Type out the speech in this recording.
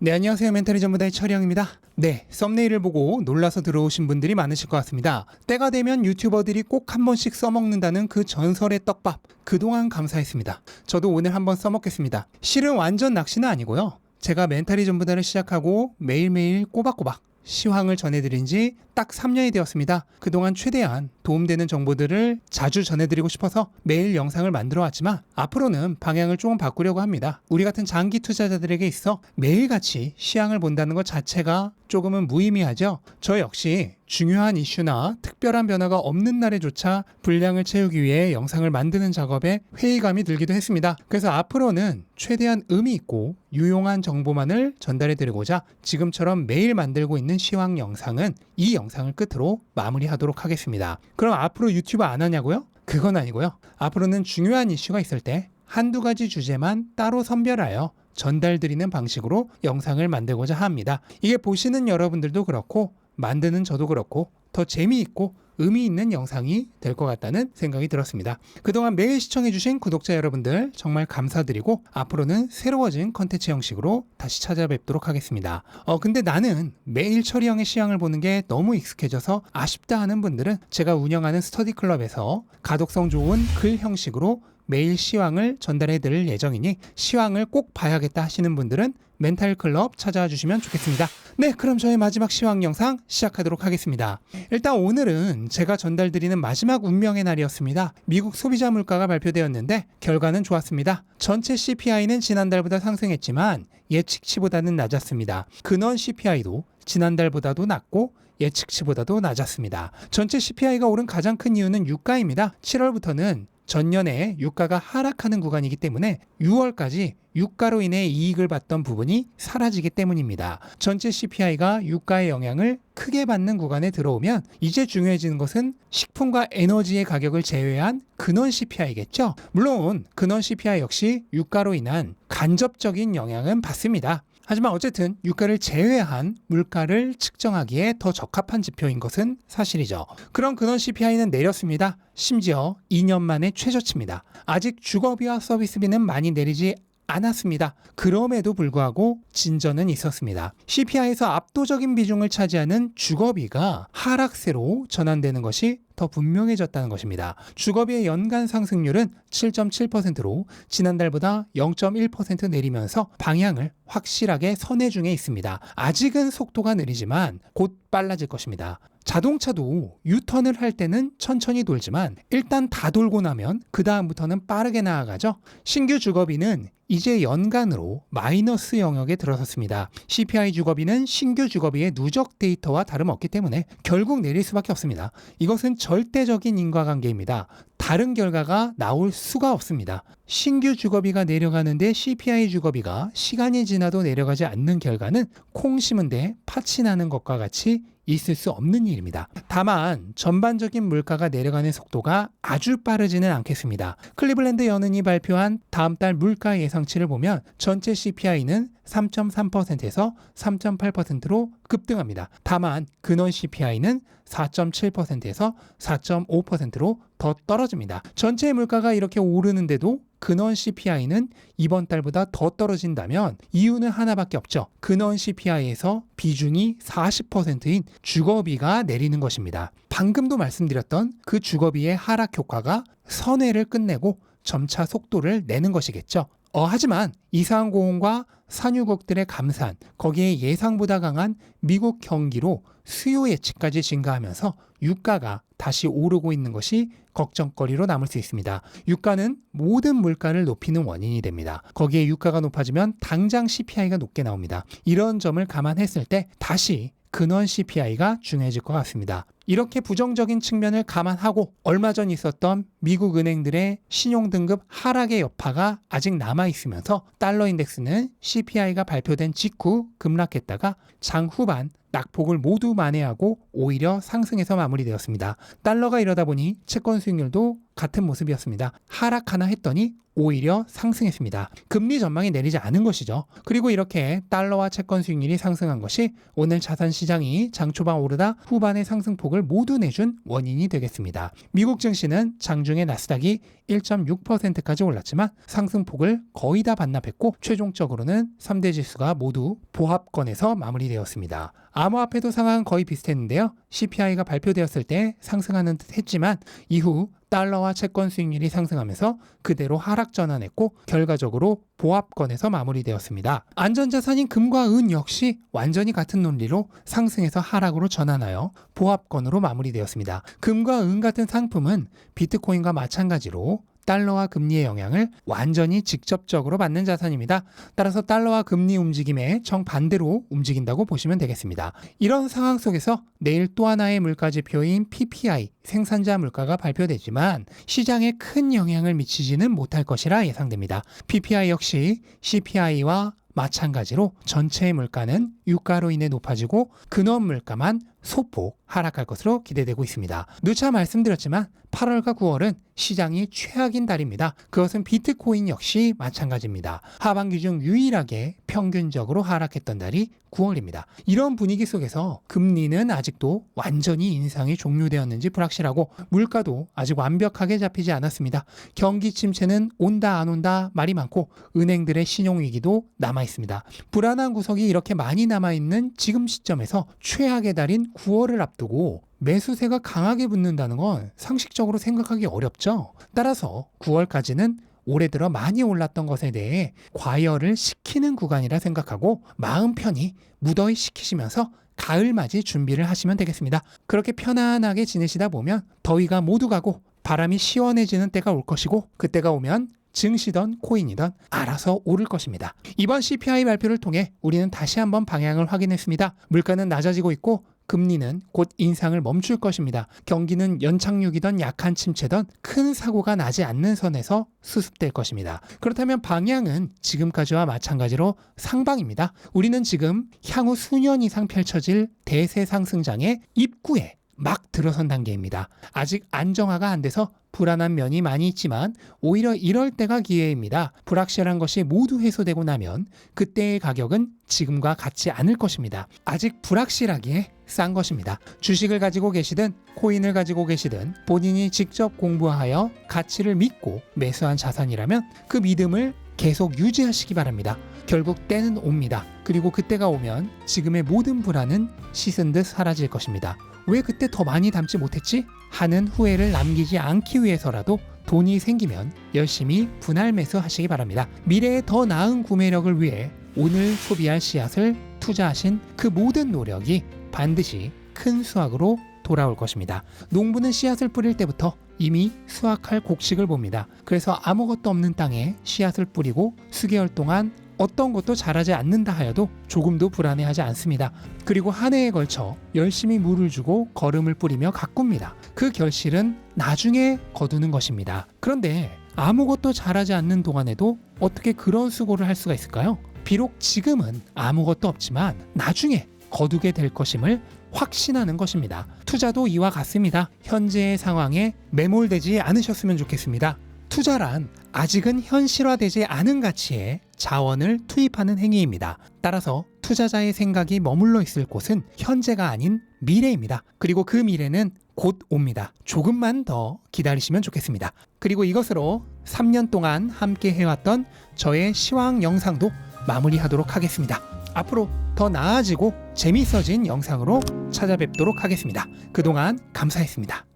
네, 안녕하세요. 멘탈이 전부다의 철영입니다. 네, 썸네일을 보고 놀라서 들어오신 분들이 많으실 것 같습니다. 때가 되면 유튜버들이 꼭 한 번씩 써먹는다는 그 전설의 떡밥. 그동안 감사했습니다. 저도 오늘 한번 써먹겠습니다. 실은 완전 낚시는 아니고요. 제가 멘탈이 전부다를 시작하고 매일매일 꼬박꼬박 시황을 전해드린 지 딱 3년이 되었습니다. 그동안 최대한 도움되는 정보들을 자주 전해드리고 싶어서 매일 영상을 만들어 왔지만 앞으로는 방향을 조금 바꾸려고 합니다. 우리 같은 장기 투자자들에게 있어 매일같이 시황을 본다는 것 자체가 조금은 무의미하죠. 저 역시 중요한 이슈나 특별한 변화가 없는 날에조차 분량을 채우기 위해 영상을 만드는 작업에 회의감이 들기도 했습니다. 그래서 앞으로는 최대한 의미 있고 유용한 정보만을 전달해 드리고자 지금처럼 매일 만들고 있는 시황 영상은 이 영상을 끝으로 마무리하도록 하겠습니다. 그럼 앞으로 유튜브 안 하냐고요? 그건 아니고요. 앞으로는 중요한 이슈가 있을 때 한두 가지 주제만 따로 선별하여 전달드리는 방식으로 영상을 만들고자 합니다. 이게 보시는 여러분들도 그렇고 만드는 저도 그렇고 더 재미있고 의미 있는 영상이 될 것 같다는 생각이 들었습니다. 그동안 매일 시청해주신 구독자 여러분들 정말 감사드리고 앞으로는 새로워진 컨텐츠 형식으로 다시 찾아뵙도록 하겠습니다. 어, 근데 나는 매일 처리형의 시향을 보는 게 너무 익숙해져서 아쉽다 하는 분들은 제가 운영하는 스터디 클럽에서 가독성 좋은 글 형식으로 매일 시황을 전달해 드릴 예정이니 시황을 꼭 봐야겠다 하시는 분들은 멘탈 클럽 찾아와 주시면 좋겠습니다. 네, 그럼 저의 마지막 시황 영상 시작하도록 하겠습니다. 일단 오늘은 제가 전달드리는 마지막 운명의 날이었습니다. 미국 소비자 물가가 발표되었는데 결과는 좋았습니다. 전체 CPI는 지난달보다 상승했지만 예측치보다는 낮았습니다. 근원 CPI도 지난달보다도 낮고 예측치보다도 낮았습니다. 전체 CPI가 오른 가장 큰 이유는 유가입니다. 7월부터는 전년에 유가가 하락하는 구간이기 때문에 6월까지 유가로 인해 이익을 받던 부분이 사라지기 때문입니다. 전체 CPI가 유가의 영향을 크게 받는 구간에 들어오면 이제 중요해지는 것은 식품과 에너지의 가격을 제외한 근원 CPI겠죠. 물론 근원 CPI 역시 유가로 인한 간접적인 영향은 받습니다. 하지만 어쨌든 유가를 제외한 물가를 측정하기에 더 적합한 지표인 것은 사실이죠. 그런 근원 CPI는 내렸습니다. 심지어 2년 만에 최저치입니다. 아직 주거비와 서비스비는 많이 내리지 않았습니다. 그럼에도 불구하고 진전은 있었습니다. CPI에서 압도적인 비중을 차지하는 주거비가 하락세로 전환되는 것이 더 분명해졌다는 것입니다. 주거비의 연간 상승률은 7.7%로 지난달보다 0.1% 내리면서 방향을 확실하게 선회 중에 있습니다. 아직은 속도가 느리지만 곧 빨라질 것입니다. 자동차도 유턴을 할 때는 천천히 돌지만 일단 다 돌고 나면 그 다음부터는 빠르게 나아가죠. 신규 주거비는 이제 연간으로 마이너스 영역에 들어섰습니다. CPI 주거비는 신규 주거비의 누적 데이터와 다름없기 때문에 결국 내릴 수밖에 없습니다. 이것은 절대적인 인과관계입니다. 다른 결과가 나올 수가 없습니다. 신규 주거비가 내려가는데 CPI 주거비가 시간이 지나도 내려가지 않는 결과는 콩 심은데 파치 나는 것과 같이 있을 수 없는 일입니다. 다만 전반적인 물가가 내려가는 속도가 아주 빠르지는 않겠습니다. 클리블랜드 연은이 발표한 다음 달 물가 예상치를 보면 전체 CPI는 3.3%에서 3.8%로 급등합니다. 다만 근원 CPI는 4.7%에서 4.5%로 더 떨어집니다. 전체 물가가 이렇게 오르는데도 근원 CPI는 이번 달보다 더 떨어진다면 이유는 하나밖에 없죠. 근원 CPI에서 비중이 40%인 주거비가 내리는 것입니다. 방금도 말씀드렸던 그 주거비의 하락 효과가 선회를 끝내고 점차 속도를 내는 것이겠죠. 어, 하지만 이상공원과 산유국들의 감산, 거기에 예상보다 강한 미국 경기로 수요 예측까지 증가하면서 유가가 다시 오르고 있는 것이 걱정거리로 남을 수 있습니다. 유가는 모든 물가를 높이는 원인이 됩니다. 거기에 유가가 높아지면 당장 CPI가 높게 나옵니다. 이런 점을 감안했을 때 다시 근원 CPI가 중요해질 것 같습니다. 이렇게 부정적인 측면을 감안하고 얼마 전 있었던 미국 은행들의 신용등급 하락의 여파가 아직 남아 있으면서 달러 인덱스는 CPI가 발표된 직후 급락했다가 장 후반 낙폭을 모두 만회하고 오히려 상승해서 마무리되었습니다. 달러가 이러다 보니 채권 수익률도 같은 모습이었습니다. 하락하나 했더니 오히려 상승했습니다. 금리 전망이 내리지 않은 것이죠. 그리고 이렇게 달러와 채권 수익률이 상승한 것이 오늘 자산 시장이 장 초반 오르다 후반의 상승폭을 모두 내준 원인이 되겠습니다. 미국 증시는 장중에 나스닥이 1.6%까지 올랐지만 상승폭을 거의 다 반납했고 최종적으로는 3대 지수가 모두 보합권에서 마무리되었습니다. 암호화폐도 상황은 거의 비슷했는데요. CPI가 발표되었을 때 상승하는 듯 했지만 이후 달러와 채권 수익률이 상승하면서 그대로 하락 전환했고 결과적으로 보합권에서 마무리되었습니다. 안전자산인 금과 은 역시 완전히 같은 논리로 상승해서 하락으로 전환하여 보합권으로 마무리되었습니다. 금과 은 같은 상품은 비트코인과 마찬가지로 달러와 금리의 영향을 완전히 직접적으로 받는 자산입니다. 따라서 달러와 금리 움직임에 정반대로 움직인다고 보시면 되겠습니다. 이런 상황 속에서 내일 또 하나의 물가 지표인 PPI 생산자 물가가 발표되지만 시장에 큰 영향을 미치지는 못할 것이라 예상됩니다. PPI 역시 CPI와 마찬가지로 전체의 물가는 유가로 인해 높아지고 근원 물가만 소폭 하락할 것으로 기대되고 있습니다. 누차 말씀드렸지만 8월과 9월은 시장이 최악인 달입니다. 그것은 비트코인 역시 마찬가지입니다. 하반기 중 유일하게 평균적으로 하락했던 달이 9월입니다. 이런 분위기 속에서 금리는 아직도 완전히 인상이 종료되었는지 불확실하고 물가도 아직 완벽하게 잡히지 않았습니다. 경기 침체는 온다 안 온다 말이 많고 은행들의 신용 위기도 남아 있습니다. 불안한 구석이 이렇게 많이 남아 있는 지금 시점에서 최악의 달인 9월을 앞두고 매수세가 강하게 붙는다는 건 상식적으로 생각하기 어렵죠. 따라서 9월까지는 올해 들어 많이 올랐던 것에 대해 과열을 시키는 구간이라 생각하고 마음 편히 무더위 식히시면서 가을 맞이 준비를 하시면 되겠습니다. 그렇게 편안하게 지내시다 보면 더위가 모두 가고 바람이 시원해지는 때가 올 것이고 그때가 오면 증시든 코인이든 알아서 오를 것입니다. 이번 CPI 발표를 통해 우리는 다시 한번 방향을 확인했습니다. 물가는 낮아지고 있고 금리는 곧 인상을 멈출 것입니다. 경기는 연착륙이던 약한 침체든 큰 사고가 나지 않는 선에서 수습될 것입니다. 그렇다면 방향은 지금까지와 마찬가지로 상방입니다. 우리는 지금 향후 수년 이상 펼쳐질 대세 상승장의 입구에 막 들어선 단계입니다. 아직 안정화가 안 돼서 불안한 면이 많이 있지만 오히려 이럴 때가 기회입니다. 불확실한 것이 모두 해소되고 나면 그때의 가격은 지금과 같지 않을 것입니다. 아직 불확실하기에 싼 것입니다. 주식을 가지고 계시든 코인을 가지고 계시든 본인이 직접 공부하여 가치를 믿고 매수한 자산이라면 그 믿음을 계속 유지하시기 바랍니다. 결국 때는 옵니다. 그리고 그때가 오면 지금의 모든 불안은 씻은 듯 사라질 것입니다. 왜 그때 더 많이 담지 못했지? 하는 후회를 남기지 않기 위해서라도 돈이 생기면 열심히 분할 매수하시기 바랍니다. 미래에 더 나은 구매력을 위해 오늘 소비할 씨앗을 투자하신 그 모든 노력이 반드시 큰 수확으로 돌아올 것입니다. 농부는 씨앗을 뿌릴 때부터 이미 수확할 곡식을 봅니다. 그래서 아무것도 없는 땅에 씨앗을 뿌리고 수개월 동안 어떤 것도 자라지 않는다 하여도 조금도 불안해하지 않습니다. 그리고 한 해에 걸쳐 열심히 물을 주고 거름을 뿌리며 가꿉니다. 그 결실은 나중에 거두는 것입니다. 그런데 아무것도 자라지 않는 동안에도 어떻게 그런 수고를 할 수가 있을까요? 비록 지금은 아무것도 없지만 나중에 거두게 될 것임을 확신하는 것입니다. 투자도 이와 같습니다. 현재의 상황에 매몰되지 않으셨으면 좋겠습니다. 투자란 아직은 현실화되지 않은 가치에 자원을 투입하는 행위입니다. 따라서 투자자의 생각이 머물러 있을 곳은 현재가 아닌 미래입니다. 그리고 그 미래는 곧 옵니다. 조금만 더 기다리시면 좋겠습니다. 그리고 이것으로 3년 동안 함께 해왔던 저의 시황 영상도 마무리하도록 하겠습니다. 앞으로 더 나아지고 재미있어진 영상으로 찾아뵙도록 하겠습니다. 그동안 감사했습니다.